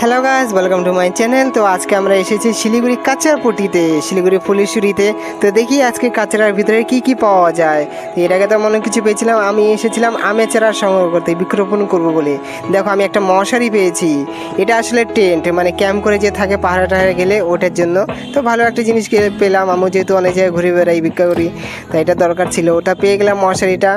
Hello guys welcome to my channel তো আজকে আমরা এসেছি শিলিগুড়ি কাঁচারপটিতে শিলিগুড়ি ফুলেশ্বরীতে। তো দেখি আজকে কাঁচরার ভিতরে কি কি পাওয়া যায়। তো এর আগে তো মনে কিছু পেয়েছিলাম, আমি এসেছিলাম আমের চারা সংগ্রহ করতে বৃক্ষরোপণ করব বলে। দেখো, আমি একটা মশারি পেয়েছি। এটা আসলে টেন্ট মানে ক্যাম্প করে যে থাকে পাহাড়ে টাহাড়ে গেলে ওটার জন্য। তো ভালো একটা জিনিস পেলাম আমি যেহেতু অনেক জায়গায় ঘুরে বেড়াই, ভিক্ষা করি। তাই এটা দরকার ছিল, ওটা পেয়ে গেলাম মশারিটা।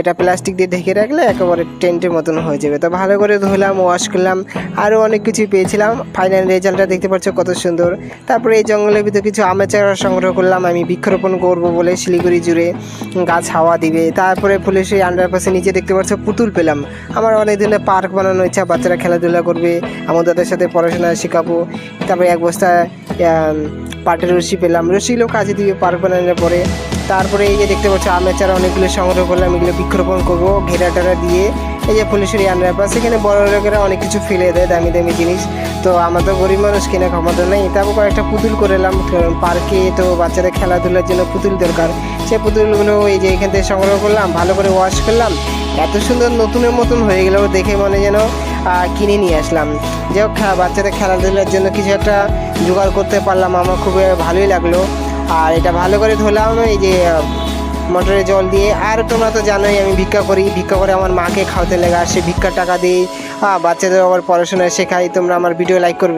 এটা প্লাস্টিক দিয়ে ঢেকে রাখলে একেবারে টেন্টের মতন হয়ে যাবে। তো ভালো করে ধুলাম ওয়াশ করলাম আরও অনেক কিছু পেয়েছিলাম। ফাইনাল রেজাল্টটা দেখতে পাচ্ছ কত সুন্দর। তারপরে এই জঙ্গলের ভিতরে কিছু আমের চারা সংগ্রহ করলাম, আমি বৃক্ষরোপণ করব বলে শিলিগুড়ি জুড়ে গাছ হাওয়া দিবে। তারপরে পুলিশ সেই আন্ডারপাসে নিচে দেখতে পাচ্ছ পুতুল পেলাম। আমার অনেক দিনের পার্ক বানানো ইচ্ছা, বাচ্চারা খেলাধুলা করবে আমাদের সাথে পড়াশোনা শেখাবো। তারপরে এক বস্তা পাটের রশি পেলাম। রশিগুলো কাজে দিবে, পার্ক বানানোর পরে। তারপরে এই যে দেখতে পাচ্ছ আমের চারা অনেকগুলো সংগ্রহ করলাম, এগুলো বৃক্ষরোপণ করব, ঘেরা টেরা দিয়ে। এই যে ফুলেশ্বরী আন্ডারপাস এখানে বড় লোকেরা অনেক কিছু ফেলে দেয়, দামি দামি জিনিস। তো আমার তো গরিব মানুষ, কিনে ক্ষমতা নেই। তারপর কয়েকটা পুতুল করে এলাম পার্কে তো বাচ্চাদের খেলাধুলার জন্য পুতুল দরকার। সেই পুতুলগুলো এই যে এখান থেকে সংগ্রহ করলাম, ভালো করে ওয়াশ করলাম। এত সুন্দর নতুনের মতন হয়ে গেল দেখে মনে যেন কিনে নিয়ে আসলাম। যাই হোক, বাচ্চাদের খেলাধুলার জন্য কিছু একটা জোগাড় করতে পারলাম, আমার খুবই ভালোই লাগল। আর এটা ভালো করে ধুলাম এই যে মোটরে জল দিয়ে। আর তোমরা তো জানোই, আমি ভিক্ষা করি। ভিক্ষা করে আমার মাকে খাওয়াতে লেগে আসে ভিক্ষার টাকা দিই বাচ্চাদের আবার পড়াশোনা শেখাই তোমরা আমার ভিডিও লাইক করবে।